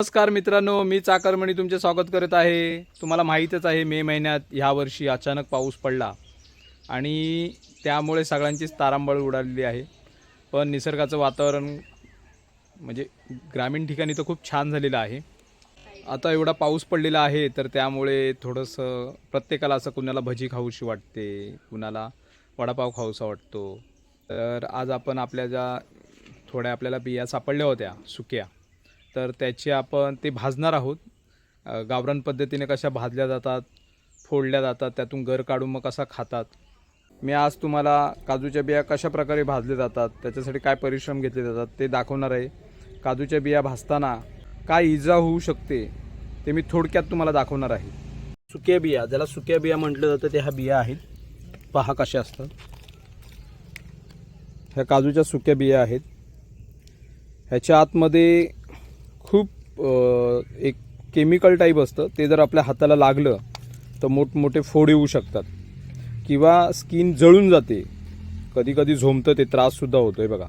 नमस्कार मित्रांनो मी चाकरमणी तुमचे स्वागत करत आहे. तुम्हाला माहीतच आहे मे महिन्यात ह्या वर्षी अचानक पाऊस पडला. आणि त्यामुळे सगळ्यांचीच तारांबळ उडालेली आहे. पण निसर्गाचं वातावरण म्हणजे ग्रामीण ठिकाणी तर खूप छान झालेलं आहे. आता एवढा पाऊस पडलेला आहे तर त्यामुळे थोडंसं प्रत्येकाला असं कुणाला भजी खाऊशी वाटते कुणाला वडापाव खाऊसा वाटतो. तर आज आपण आपल्या ज्या थोड्या आपल्याला बिया सापडल्या होत्या सुक्या तर त्याची आपण ते भाजणार आहोत. गावरान पद्धतीने कशा भाजल्या जातात फोडल्या जातात त्यातून गर काढून मग कसा खातात. मी आज तुम्हाला काजूच्या बिया कशा प्रकारे भाजल्या जातात त्याच्यासाठी काय परिश्रम घेतले जातात ते दाखवणार आहे. काजूच्या बिया भाजताना काय इजा होऊ शकते ते मी थोडक्यात तुम्हाला दाखवणार आहे. सुक्या बिया ज्याला सुक्या बिया म्हटलं जातं ते ह्या बिया आहेत. पहा कशा असतात. ह्या काजूच्या सुक्या बिया आहेत. ह्याच्या आतमध्ये खूप एक केमिकल टाईप असतं. ते जर आपल्या हाताला लागलं तर मोठमोठे फोड येऊ शकतात. किंवा स्किन जळून जाते. कधी कधी झोमतं ते त्राससुद्धा होतो आहे बघा.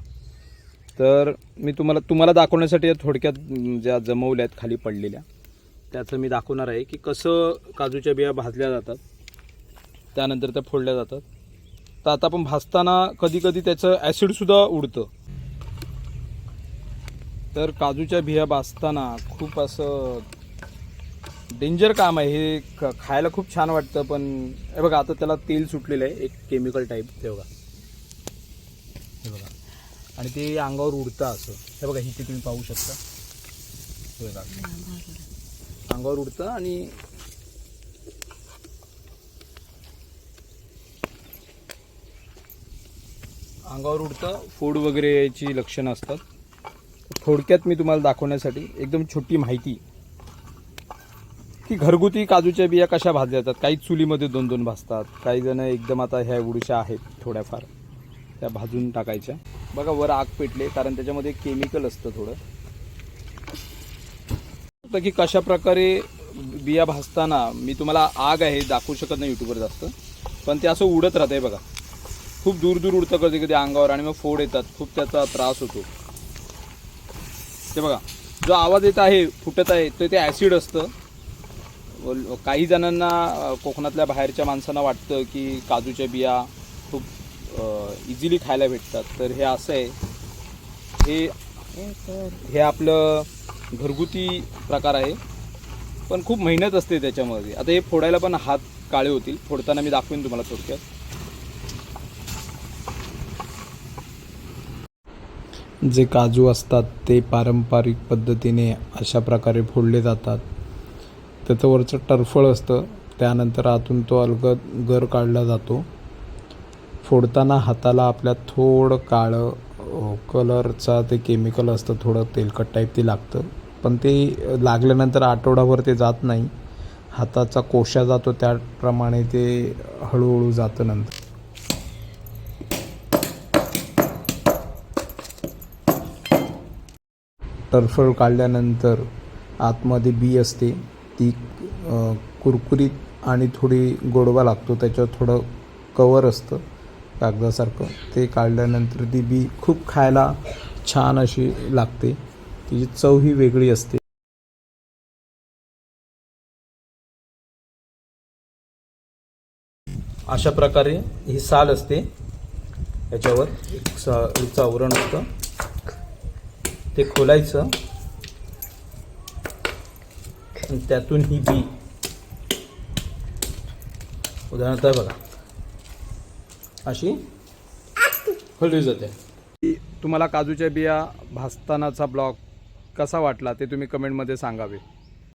तर मी तुम्हाला तुम्हाला दाखवण्यासाठी या थोडक्यात ज्या जमवल्या आहेत खाली पडलेल्या त्याचं मी दाखवणार आहे की कसं काजूच्या बिया भाजल्या जातात त्यानंतर त्या फोडल्या जातात. तर आता आपण भाजताना कधी कधी त्याचं ॲसिडसुद्धा उडतं. तर काजूच्या बिया भाजताना खूप असं डेंजर काम आहे. हे ख- खायला खूप छान वाटतं पण हे बघा आता त्याला तेल सुटलेलं आहे एक केमिकल टाईप ते बघा. हे बघा. आणि ते अंगावर उडतं असं. हे बघा इथे तुम्ही पाहू शकता. हे बघा. अंगावर उडतं आणि अंगावर उडतं फोड वगैरे याची लक्षणं असतात. थोडक्यात मी तुम्हाला दाखवण्यासाठी एकदम छोटी माहिती. की घरगुती काजूच्या बिया कशा भाजल्या जातात? काही चुलीमध्ये दोन दोन भाजतात. काही जण एकदम आता ह्या एवढ्याशा आहेत थोड्याफार. त्या भाजून टाकायच्या. बघा वर आग पेटले कारण त्याच्यामध्ये केमिकल असतं थोडं. की कशा प्रकारे बिया भाजताना मी तुम्हाला आग आहे दाखवू शकत नाही यूट्यूबवर जास्त. पण ते असं उडत राहतंय बघा. खूप दूर दूर उडतं कधी कधी अंगावर आणि मग फोड येतात. खूप त्याचा त्रास होतो. ते बघा जो आवाज येत आहे फुटत आहे तर ते ॲसिड असतं. काही जणांना कोकणातल्या बाहेरच्या माणसांना वाटतं की काजूच्या बिया खूप इझिली खायला भेटतात. तर हे असं आहे. हे हे आपलं घरगुती प्रकार आहे. पण खूप मेहनत असते त्याच्यामध्ये. आता हे फोडायला पण हात काळे होतील. फोडताना मी दाखवेन तुम्हाला थोडक्यात. जे काजू असतात ते पारंपरिक पद्धतीने अशा प्रकारे फोडले जातात. त्याचं वरचं टरफळ असतं. त्यानंतर आतून तो अलगद गर काढला जातो. फोडताना हाताला आपल्या थोडं काळं कलरचा ते केमिकल असतं थोडं तेलकट टाईप ते लागतं. पण ते लागल्यानंतर आठवडाभर ते जात नाही. हाताचा कोशा जातो त्याप्रमाणे ते हळूहळू जातं नंतर. टरफळ काढल्यानंतर आतमध्ये बी असते. ती कुरकुरीत आणि थोडी गोडवा लागतो. त्याच्यावर थोडं कवर असतं कागदासारखं. ते काढल्यानंतर ती बी खूप खायला छान अशी लागते. तिची चव ही वेगळी असते. अशा प्रकारे ही साल असते. याच्यावर एक सा- आवरण असतं. ते खोलायचं. आणि त्यातून ही बी. उदाहरणार्थ आहे बघा. अशी खोलली जाते. तुम्हाला काजूच्या बिया भाजतानाचा ब्लॉग कसा वाटला ते तुम्ही कमेंटमध्ये सांगावे.